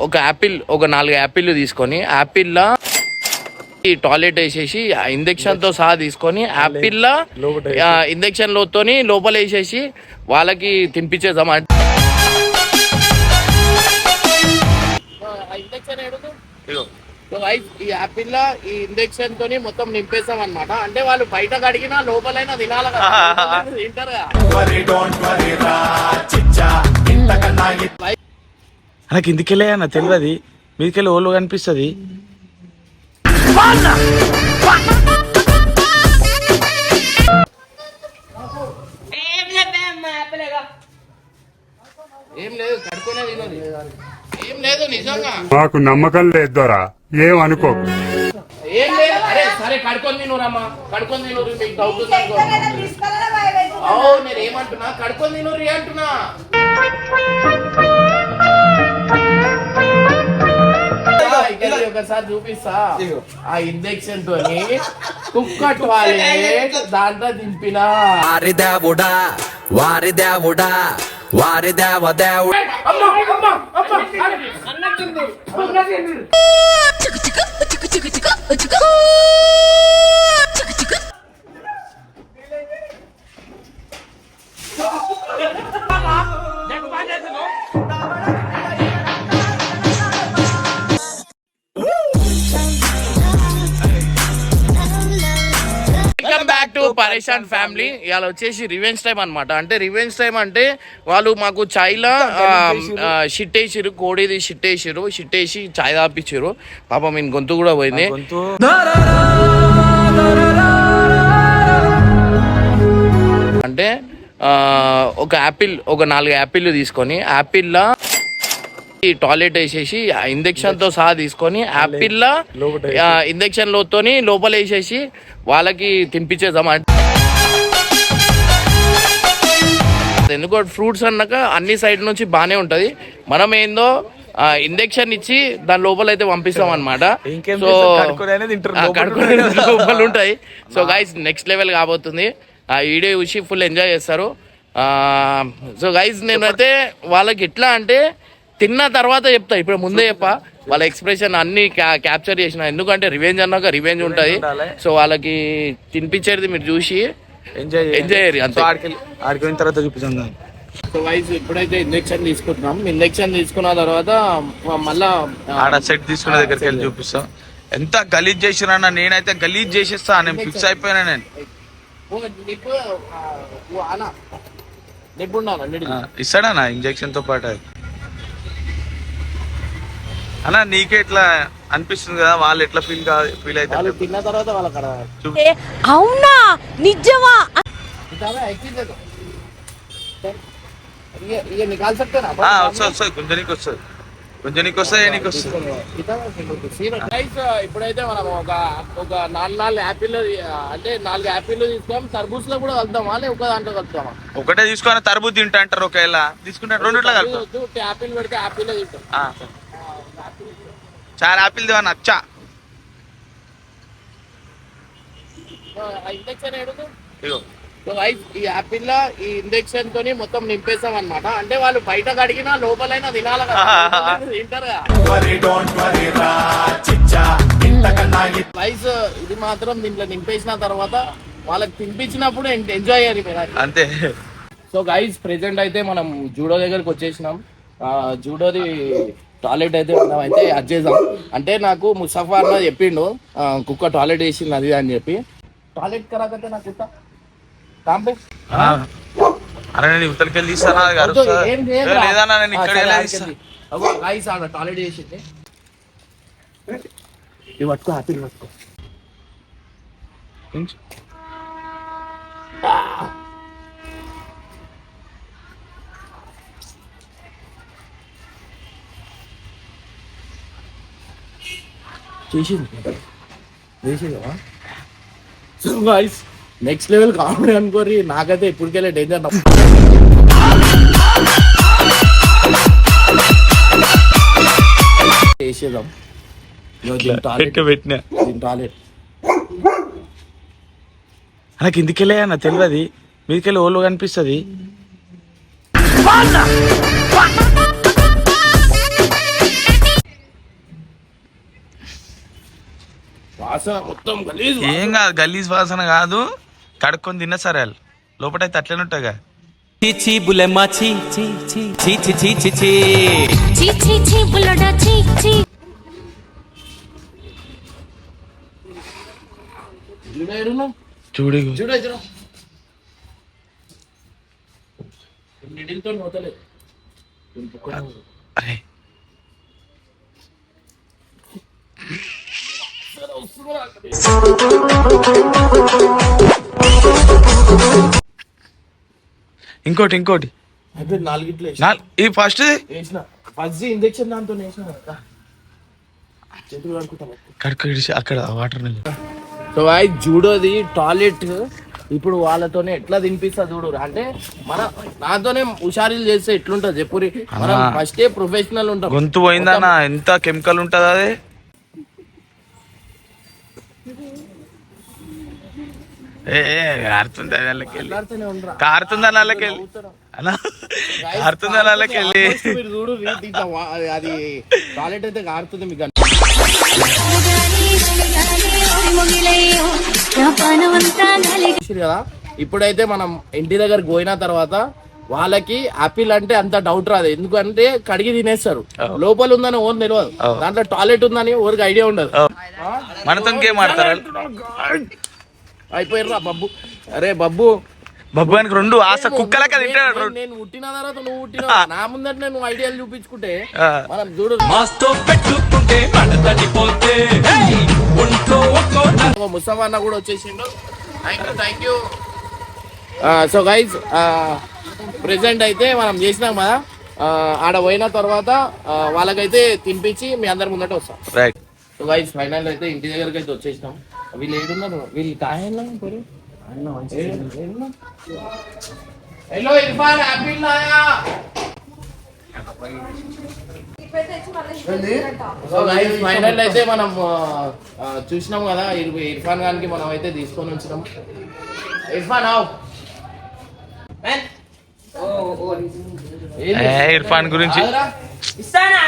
ఒక యాపిల్ ఒక నాలుగు యాపిల్ తీసుకొని యాపిల్లో ఈ టాయిలెట్ వేసేసి ఆ ఇంజెక్షన్తో సహా తీసుకొని యాపిల్ ఇంజెక్షన్ లోతోని లోపల వేసేసి వాళ్ళకి తినిపించేద్దాం అంటే ఈ యాపిల్ ఈ ఇంజెక్షన్ తోని మొత్తం నింపేస్తాం అనమాట అంటే వాళ్ళు బయట కడిగినా లోపలైనా తినాలి కదా. తింటారుగా నాకు ఇందుకెళ్ళే అన్న తెలియదు. మీదికెళ్ళి ఓళ్ళు కనిపిస్తుంది. మాకు నమ్మకం లేదు దొరా. ఏం అనుకోకు. ఏం లేదు అరే సరే కడుకొని తినురమ్మా. కడుకొని తినురు మీకు డౌట్ ఉంది అనుకో. ఓ నేను ఏమంటున్నా? కడుకొని తినురు అంటున్నా. ఇక్కడ ఒకసారి చూపిస్తా. ఆ ఇంజెక్షన్ తోని కుక్క టాయిలెట్ దాంట్లో దింపినా. వారి దేవుడా వారి దేవుడా వారి దేవ దేవుడా. అమ్మా పరేషాన్ ఫ్యామిలీ ఇవాళ వచ్చేసి రివెంజ్ టైం అన్నమాట. అంటే రివెంజ్ టైం అంటే వాళ్ళు మాకు చాయ్లా షిట్ వేసిరు కోడిది షిట్ వేసిరు షిట్ వేసి చాయ్ తాపించారు పాపం ఈయన గొంతు కూడా పోయింది. అంటే ఒక యాపిల్ ఒక నాలుగు యాపిల్ తీసుకొని యాపిల్లో ఈ టాయిలెట్ వేసేసి ఆ ఇంజెక్షన్తో సహా తీసుకొని యాపిల్లో ఆ, ఇంజెక్షన్ లోతోని లోపల వేసేసి వాళ్ళకి తినిపించేద్దాం అంటే ఎందుకో ఫ్రూట్స్ అన్నాక అన్ని సైడ్ నుంచి బానే ఉంటది. మనం ఏందో ఇంజెక్షన్ ఇచ్చి దాని లోపల అయితే పంపిస్తాం అనమాట సో. లోపల ఉంటాయి సో గైస్ నెక్స్ట్ లెవెల్ కాబోతుంది. ఆ వీడియో చూసి ఫుల్ ఎంజాయ్ చేస్తారు. సో గైస్ నేనైతే వాళ్ళకి ఎట్లా అంటే తిన్న తర్వాత చెప్తా ఇప్పుడు ముందే చెప్పా. వాళ్ళ ఎక్స్ప్రెషన్ అన్ని క్యాప్చర్ చేసిన. ఎందుకంటే రివెంజ్ అన్నాక రివెంజ్ ఉంటది. సో వాళ్ళకి తినిపించేది మీరు చూసి ఎంజాయ్ చేయరు, అంతే. ఆడికి తర్వాత చూపించాం సో గైస్ ఇప్పుడైతే ఇంజెక్షన్ తీసుకుంటున్నాం. ఇంజెక్షన్ తీసుకున్న తర్వాత మళ్ళా ఆడ సెట్ తీసుకునే దగ్గరికి వెళ్ళి చూపిస్తాం. ఎంత గలీజ్ చేసినా నేనైతే గలీజ్ చేసేస్తా. నేను ఫిక్స్ అయిపోయినా నేను. ఇస్తాడన్నా ఇంజెక్షన్తో పాటు అన్నా నీకే ఇట్లా అనిపిస్తుంది కదా వాళ్ళు ఎట్లా ఫీల్ ఫీల్ అవుతారు? తిన్న తర్వాత వాళ్ళకి అవునా? నిజమా? గుంజనీకి వస్తుంది. గుంజనీకి వస్తుంది నీకు ఇప్పుడైతే మనం ఒక ఒక నాలుగు నాలుగు యాపిల్ అంటే నాలుగు యాపిల్ తీసుకోం తర్బూజ్లో కూడా కలుద్దామా లే ఒక దాంట్లో కలుద్దామా ఒకటే తీసుకొని తర్బూజ్ తింటా అంటారు ఒకవేళ. తీసుకుంటా రెండిట్లో కలుపు యాపిల్ పెడితే యాపిల్ తింటాం. చాలా ఆపిల్ ఇంజక్షన్ ఏడుకు ఇగో. ఈ యాపిల్ ఈ ఇంజెక్షన్ తోని మొత్తం నింపేస్తాం అనమాట అంటే వాళ్ళు బయట కడిగినా లోపలైనా తినాలి రైస్ ఇది మాత్రం దీంట్లో నింపేసిన తర్వాత వాళ్ళకి తినిపించినప్పుడు ఎంజాయ్ అయ్యారు మీరు అంతే. సో గైస్ ప్రెసెంట్ అయితే మనం జూడో దగ్గరికి వచ్చేసినాం. ఆ, జూడోది టాయిలెట్ అయితే మనం అయితే అది చేద్దాం అంటే నాకు ముసఫా అన్న చెప్పిండు కుక్క టాయిలెట్ వేసింది అది అని చెప్పి. టాయిలెట్ కరాకతే నా కుక్క కాంపే. అరే నేను. ఏం. లేదన్నా నేను ఇక్కడ ఆడ టాయిలెట్ చేసింది ఇవి పట్టుకో హ్యాపీ పట్టుకో. చేసింది. చేసిందా? So guys next level comedy అనుకోరి నాకైతే ఇప్పటికెళ్ళే డేంజర్ టాయిలెట్ నాకు ఇందుకెళ్ళే అన్న తెలియదు మీదికెళ్ళి ఓళ్ళు కనిపిస్తుంది. వాసన మొత్తం గలీజ్ ఏం కాదు గలీజ్ వాసన కాదు. కడుక్కొని తిన్న సరే వాళ్ళు. లోపటైతే అట్లనే ఉంటాయిగా. చీ చీ బులెమ్మా చీ చీ చీ చీ చీ చీ చీ చీ చీ చీ చీ బుల్లడా చీ చీ చూడేడును చూడు చూడ చూడ నిడిల్తో నోతలేదు అరే. ఇంకోటి ఇంకోటి. అయిపోయింది నాలుగిట్లు ఇది ఫస్ట్? వేసిన. ఫస్ట్ ఇంజక్షన్ దాంతో వేసిన. కదా. చేతులు కడుకుంటాం కడుక్కు అక్కడ వాటర్ సో అయి జూడోది టాయిలెట్ ఇప్పుడు వాళ్ళతోనే ఎట్లా తినిపిస్తా చూడు అంటే మన నాతోనే హుషారీలు చేస్తే ఎట్లుంటది చెప్పురి మనం. ఫస్టే ప్రొఫెషనల్ ఉంటాం. గొంతు పోయిందన్న. ఎంత కెమికల్ ఉంటది అది? ఏ కారుతుంది వెళ్ళి. కారుతుంది వెళ్ళి అలా కారుతుంది వెళ్ళి. చూడు అది- టాయిలెట్ అయితే కారుతుంది మీకు కదా ఇప్పుడైతే మనం ఇంటి దగ్గర పోయిన తర్వాత వాళ్ళకి ఆపిల్ అంటే అంత డౌట్ రాదు. ఎందుకంటే కడిగి తినేస్తారు. లోపల ఉందని ఓన్ తెలియదు దాంట్లో టాయిలెట్ ఉందని ఓరికి ఐడియా ఉండదు. మనతో అయిపోయిర్రా బబ్బు. అరే బబ్బు. బబ్బుగానికి రెండు ఆశ కుక్కలక నేను- తింటాడు నేను- రెండు. నేను పుట్టిన తర్వాత నువ్వు పుట్టిన నా ముందట నేను ఐడియాలు చూపించుకుంటే ఆ. మనం చూడు మాస్తో పెట్టుకుంటే మడతడిపోతే. ఒంట్లో ఒక్కో ముసఫా అన్న కూడా వచ్చేసిండు. Thank you thank you so guys present అయితే మనం చేసినాం కదా. ఆ, ఆడ పోయిన తర్వాత ఆ, వాళ్ళకైతే తినిపించి మీ అందరి ముందట వస్తాం. రైట్ సో గైజ్ ఫైనల్ అయితే ఇంటి దగ్గరికి అయితే వచ్చేసినాం. వీళ్ళు ఏడున్నారు? వీళ్ళు కాయన్నా పోరు? Hello Irfan so guys final అయితే మనం చూసినాం కదా ఇర్- ఇర్ఫాన్ గానికి మనం అయితే తీసుకొని వచ్చినాం ఇర్ఫాన్ ఇర్ఫాన్ గురించి.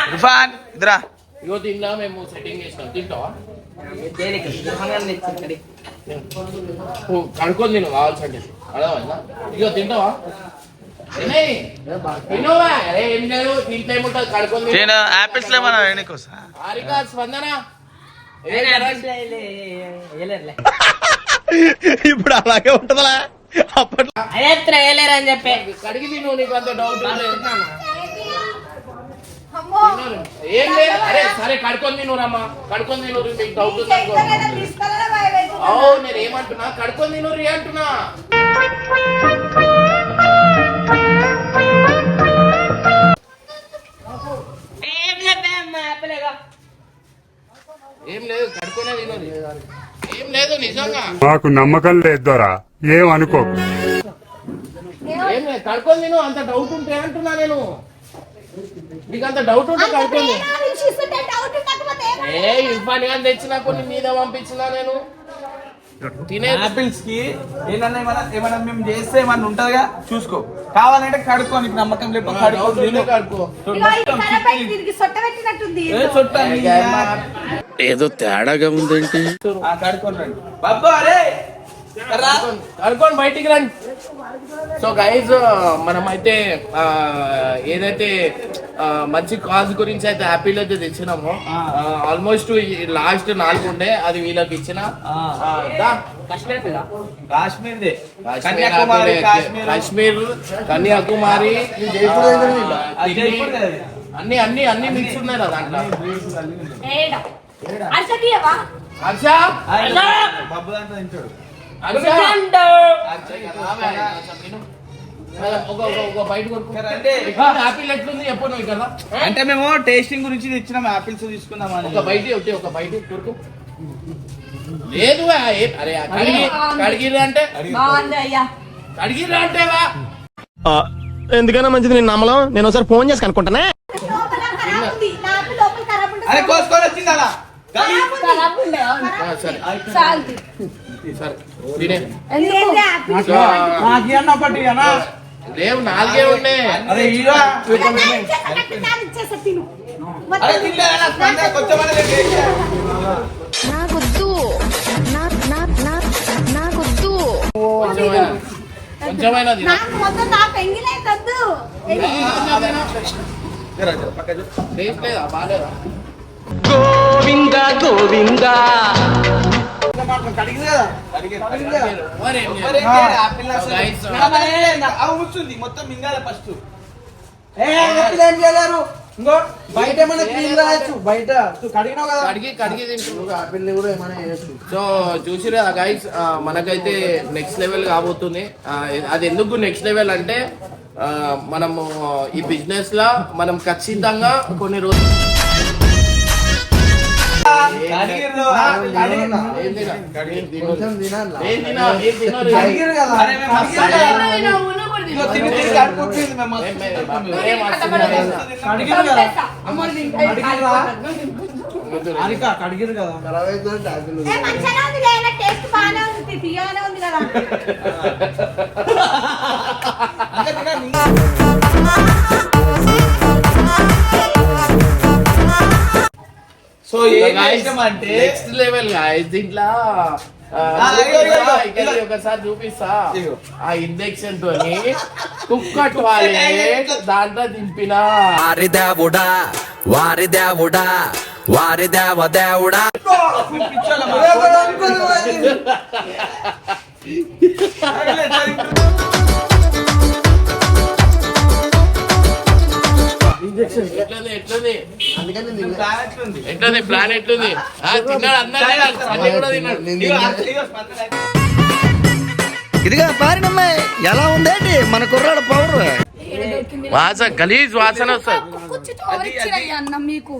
ఇర్ఫాన్ ఇద్దరా ఇగో తిందా మేము సెట్టింగ్ చేసినాం. తింటావా? కడుకొని తిను కావాల్సి అర్థమైందా ఇక తింటావా ఆపిల్స్ ఇప్పుడు అలాగే ఉంటుందా అప్పట్లో అయ్యత్ర వేయలేరని చెప్పి. కడిగి నువ్వు నీకు అంత డౌట్ ఏం లేదు. అరే సరే కడుకొని తిను రమ్మా. కడుకొని తిను నీకు డౌట్ ఉంది అనుకో. అవు నేను ఏమంటున్నా కడుకొని తిను రీ అంటున్నా. ఏం లేదు కడుకొనే. ఏం లేదు నిజంగా. మాకు నమ్మకం లేదు దొరా. ఏం అనుకోకు. ఏం లేదు కడుకొని తిను. అంత డౌట్ ఉంటే అంటున్నా నేను. నీకు అంత డౌట్ ఉంటే కడుకొని ఏ ఇర్ఫాన్ గాని తెచ్చినా కొన్ని మీద పంపించినా నేను. తినే ఆపిల్స్కి ఏంటన్నా ఏమన్నా ఏమన్నా మేము చేస్తే ఏమన్నా ఉంటదిగా? చూసుకో. కావాలంటే కడుక్కో నీకు నమ్మకం లేదు కడుక్కో ఏదో తేడాగా ఉందేంటి? రండి. బాబు అరే! అనుకోండి బయటికి రండి. సో గైజ్ uh, మనమైతే ఏదైతే మంచి కాజ్ గురించి అయితే హ్యాపీలో అయితే తెచ్చినాము ఆల్మోస్ట్ లాస్ట్ నాలుగు ఉండే అది వీళ్ళకి ఇచ్చిన కాశ్మీర్ కన్యాకుమారి అన్ని అన్ని అన్ని మిక్స్ ఉన్నాయి దాంట్లో. హర్ష బాబు దాంట్లో అంటే మేము టేస్టింగ్ గురించి తెచ్చినాం ఆపిల్స్ తీసుకున్నాం ఒక బయట ఒకటి ఒక బయట కొరకు లేదు అరే కడిగిరా అంటే? కడిగిరా అంటే ఎందుకైనా మంచిది నేను నమ్మలం? నేను ఒకసారి ఫోన్ చేసి అనుకుంటానే అరే కోసుకొని వచ్చిందా సరే. లేవు నాలుగే ఉన్నాయి అరే ఇలా నాకొద్దు నాకొద్దు కొంచెమైనా గోవిందా గోవిందా కూర్చుంది మొత్తం మింగాల ఫస్ట్ చేయలేరు? ఇంకో బయట ఏమైనా క్లీన్ రాయొచ్చు బయట. నువ్వు కడిగినావు కదా? కడిగి కడిగి తింటు. ఆపిల్ కూడా ఏమైనా చేయొచ్చు. సో చూసిరు గైస్ మనకైతే నెక్స్ట్ లెవెల్ కాబోతుంది. అది ఎందుకు నెక్స్ట్ లెవెల్ అంటే మనము ఈ బిజినెస్ లా మనం ఖచ్చితంగా కొన్ని రోజులు కడిగిర్రు. కదా. టేస్ట్ బాగానే ఉంది. తీయగానే ఉంది కదా. సో చేసామంటే నెక్స్ట్ లెవెల్ గాయస్ దీంట్లో. ఒకసారి చూపిస్తా. ఆ ఇంజెక్షన్ తోని కుక్క టాయిలెట్ దాంట్లో దింపిన. వారి దేవుడా వారి దేవుడా వారి దేవ దేవుడా ఎట్లుంది? ఎట్లుంది? ప్లాన్ ఎట్లుంది? ఆ, తిన్నాడు కూడా. ఇదిగా పారినమ్మాయి ఎలా ఉందేంటి మన కుర్రాడు పవర్ వాసన గలీజ్ వాసన వస్తుంది. మీకు.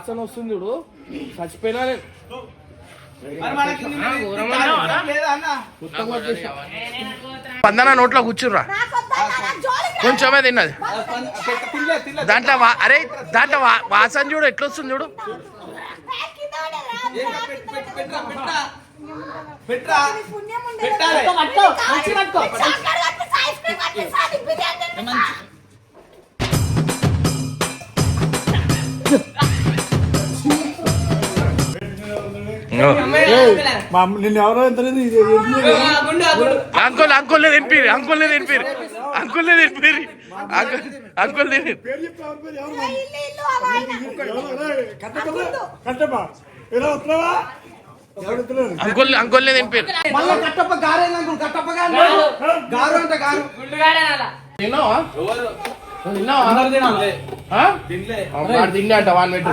వాసన వస్తుంది చూడు. చచ్చిపోయినా? పందన నోట్లో కూర్చుర్రా నాకు వద్దా నా జోలికి రా. కొంచెమే తిన్నది. దాంట్లో వా- అరే దాంట్లో వా- వాసన చూడు ఎట్లొస్తుంది చూడు. ఏ, నిన్ను ఎవరో ఎంత. అంకుల్ అంకుల్ తినిపిరి అంకుల్ తినిపిరి అంకుల్ తినిపిరి. అంకుల్ అంకుల్ ఎవరు? వస్తున్నారు? అంకుల్ అంకుల్ తినిపిరి. మళ్ళా కట్టప్ప గారు అంకుల్? కట్టప్ప గారు. గారు అంటే గారు. తిన్నావా? తిన్నావా? తినాలి? తినలే. అంట వాన్ పెట్టు.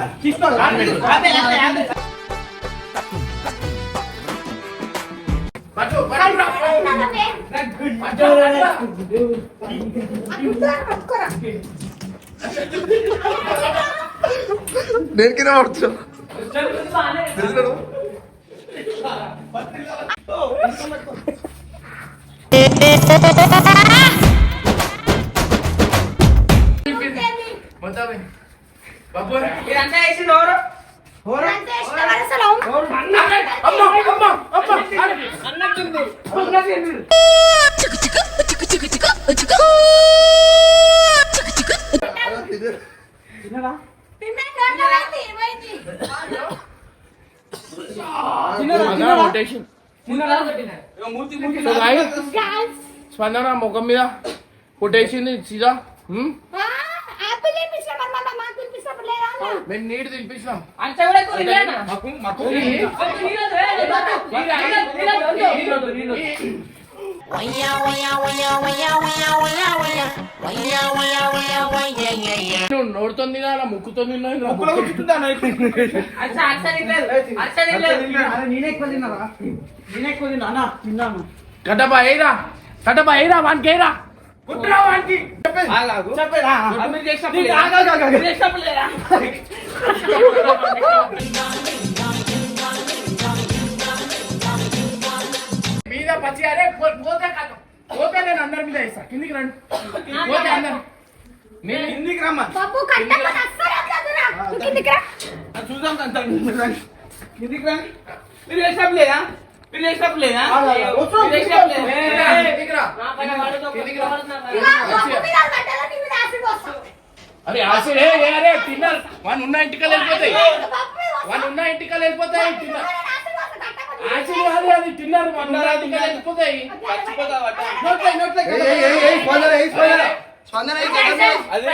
తీసుకో వాన్ పెట్టు పట్టు, పట్టు, పట్టుకోరా. నేను కింద పడుతున్నా మొత్తం బాబు అంటే ఇష్టం అసలు. తిన్నాక అన్నది, స్పందన ముఖం మీద కొట్టేసింది సీదా హ్మ్? ఆ, ఆపిల్ తినిపిస్తా, మరి మళ్ళా మాకు తినిపిస్తున్నప్పుడు లేదా అన్న? మేము నీటి తినిపిస్తాం మాకు మాకు నువ్వు నోడుతో తినాలా ముక్కుతో తిన్నా. ముక్కులో కూర్చుంటాను నేనే ఎక్కువ తిన్నారా నేనే ఎక్కువ తిన్నా అన్న తిన్నాను కట్టప ఏరా కట్టప ఏరా వానికి ఏరా కుట్రా వానికి ఆగాగు. చెప్పేదా? నీకు ఆగు, ఆగు, ఆగు. మీద పచ్చి అరే పోతే కాదు. పోతే నేను అందరి మీద వేస్తా. కిందికి రండి. పోతే అందరు నేను కిందికి రమ్మా. చూద్దాం కిందికి రండి. మీరు వేసినప్పుడు లేదా మీరు లేదా? పోస్తా. అరే ఆసిడ్ అరే తిన్నారు. వన్ ఉన్న ఇంటికలు వెళ్ళిపోతాయి. వన్ ఉన్న ఇంటికలు వెళ్ళిపోతాయి తిన్నారు. ఆసిడ్ కాదు అది తిన్నారు. వన్ ఉన్న ఇంటికలు వెళ్ళిపోతాయి. అరే.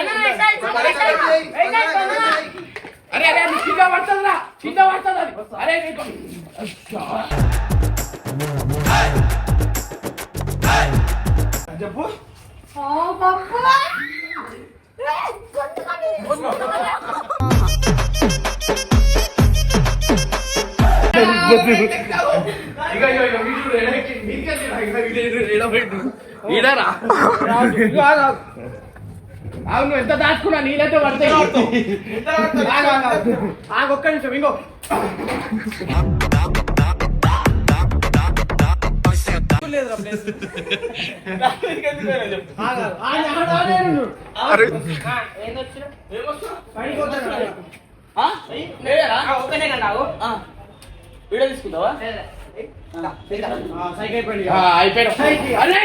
అరే అది కింద పడుతుందిరా. కింద పడుతుంది అరే చెప్పు. అవును ఎంత దాచుకున్నా నీళ్ళతో పడతాయి. ఒక్క నిమిషం ఇంకో. అరే. కన్నావు వీడియో తీసుకుంటావా? సైకిల్ అయిపోయింది. ఆ, అయిపోయినా అరే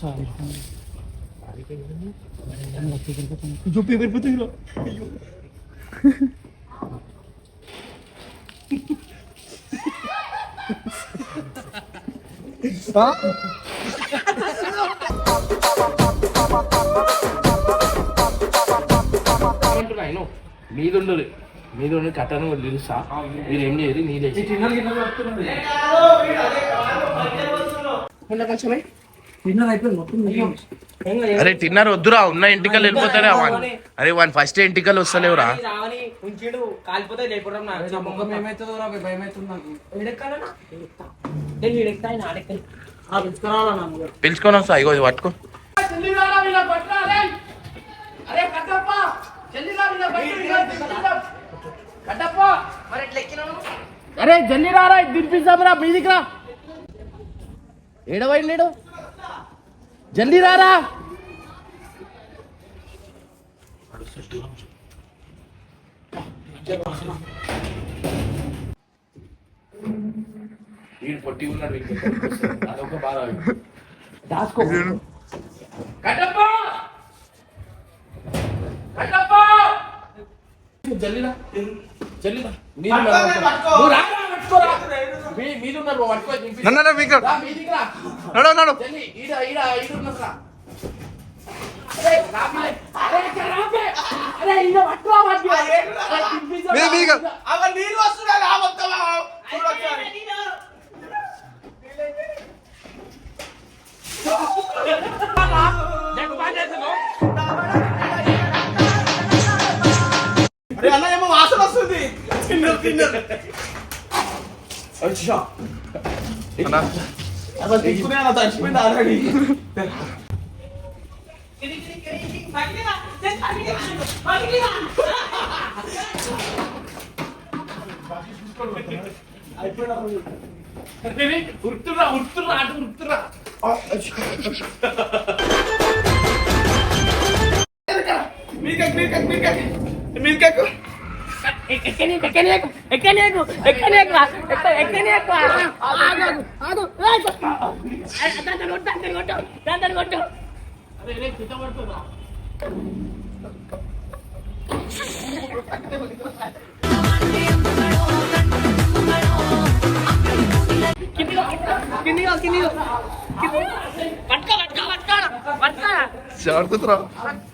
సైకు అరే హానిక ఇక్కడ కూర్చొని అంటున్నా నేను మీద మీద ఉండి కట్టను తెలుసా? మీరు ఏం చేయరు అరే తిన్నారు వద్దురా ఉన్న ఇంటికలు వెళ్ళిపోతారా వాన్. అరే వాన్ ఫస్ట్ ఇంటికలు వస్తలేవురా. పిలుచుకొని వస్తా ఇగో పట్టుకో. అరే అరే జల్లి రారా దింపిస్తామరా మీదికి రా ఏడవైండు జల్దీ రారా. వీడు పొట్టి ఉన్నాడు అదొక బాధ దాసుకో కట్టప్ప! కట్టప్ప! జల్లిరా. జల్లిరా మీరు ఉన్నారు పట్టుకో. నడు, నడు. జల్లి ఈడ ఈడ ఈడ ఉన్నారు రా. అరే తిన్నారు తిన్నారు అచ్చా అన్నా, అసలు తీసుకునే అలా చచ్చిపోయింది ఆల్రెడీ ఉరుతురా ఉరుతురా అటు ఉరుతురా మీకెక్ మీకెక్ మీకెక్ మీకెక్ అరే రే చిత్త పడుతుందా జాగ్రత్తరా. వీడి వల్ల వీడి వల్ల అరే ఇటు వల్ల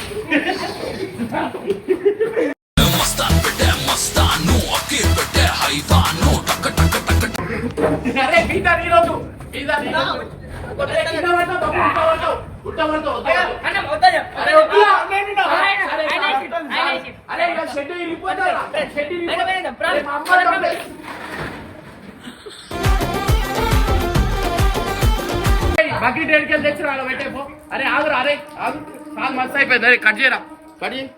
అయిపోయింది. కట్ చేయరా? కట్ చేయి.